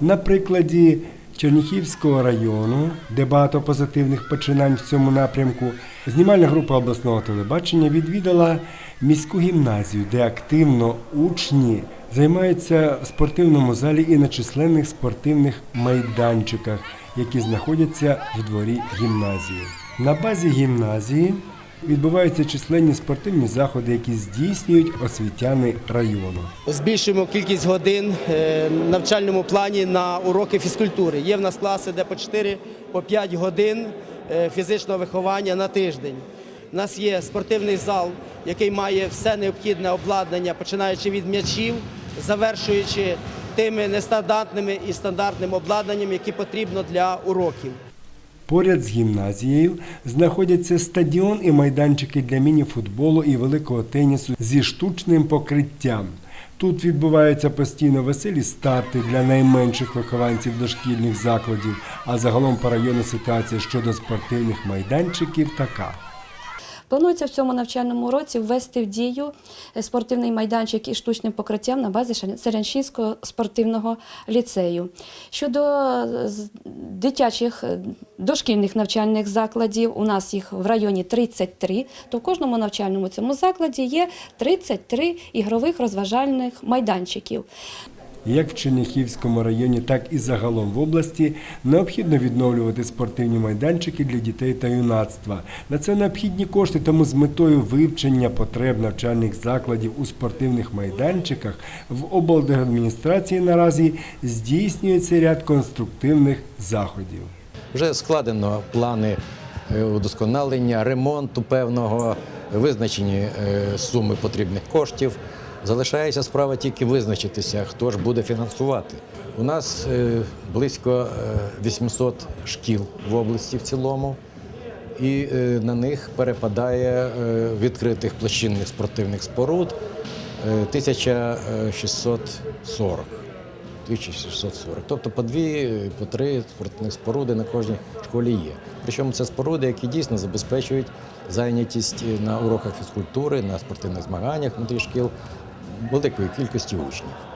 На прикладі Черніхівського району, де багато позитивних починань в цьому напрямку, знімальна група обласного телебачення відвідала міську гімназію, де активно учні займаються в спортивному залі і на численних спортивних майданчиках, які знаходяться в дворі гімназії. На базі гімназії відбуваються численні спортивні заходи, які здійснюють освітяни району. Збільшуємо кількість годин е, в навчальному плані на уроки фізкультури. Є в нас класи, де по 4 по 5 годин е, фізичного виховання на тиждень. У нас є спортивний зал, який має все необхідне обладнання, починаючи від м'ячів, завершуючи тими нестандартними і стандартним обладнанням, які потрібно для уроків. Поряд з гімназією знаходяться стадіон і майданчики для міні-футболу і великого тенісу зі штучним покриттям. Тут відбуваються постійно веселі старти для найменших вихованців дошкільних закладів. А загалом по району ситуація щодо спортивних майданчиків така. Планується в цьому навчальному році ввести в дію е, спортивний майданчик із штучним покриттям на базі Серянчинського спортивного ліцею. Щодо е, дитячих е, дошкільних навчальних закладів, у нас їх в районі 33, то в кожному навчальному цьому закладі є 33 ігрових розважальних майданчиків. Як в Черніхівському районі, так і загалом в області необхідно відновлювати спортивні майданчики для дітей та юнацтва. На це необхідні кошти, тому з метою вивчення потреб навчальних закладів у спортивних майданчиках в облдержадміністрації наразі здійснюється ряд конструктивних заходів. Вже складено плани е, удосконалення, ремонту певного, визначені е, суми потрібних коштів. Залишається справа тільки визначитися, хто ж буде фінансувати. У нас е, близько е, 800 шкіл в області в цілому, і е, на них перепадає е, відкритих площинних спортивних споруд е, 1640. 1640. Тобто по дві, по три спортивних споруди на кожній школі є. Причому це споруди, які дійсно забезпечують зайнятість на уроках фізкультури, на спортивних змаганнях внутрі шкіл великої кількості учнів.